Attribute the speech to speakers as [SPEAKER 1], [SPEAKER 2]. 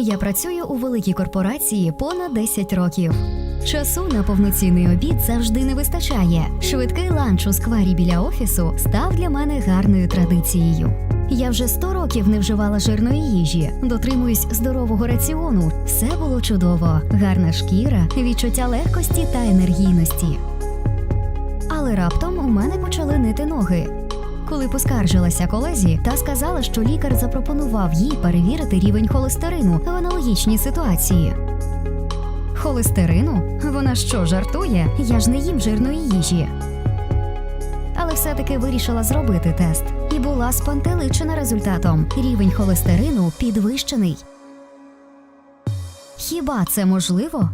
[SPEAKER 1] Я працюю у великій корпорації понад 10 років. Часу на повноцінний обід завжди не вистачає. Швидкий ланч у сквері біля офісу став для мене гарною традицією. Я вже 100 років не вживала жирної їжі, дотримуюсь здорового раціону. Все було чудово, гарна шкіра, відчуття легкості та енергійності. Але раптом у мене почали нити ноги. Коли поскаржилася колезі та сказала, що лікар запропонував їй перевірити рівень холестерину в аналогічній ситуації. Холестерину? Вона що, жартує? Я ж не їм жирної їжі. Але все-таки вирішила зробити тест і була спантеличена результатом. Рівень холестерину підвищений. Хіба це можливо?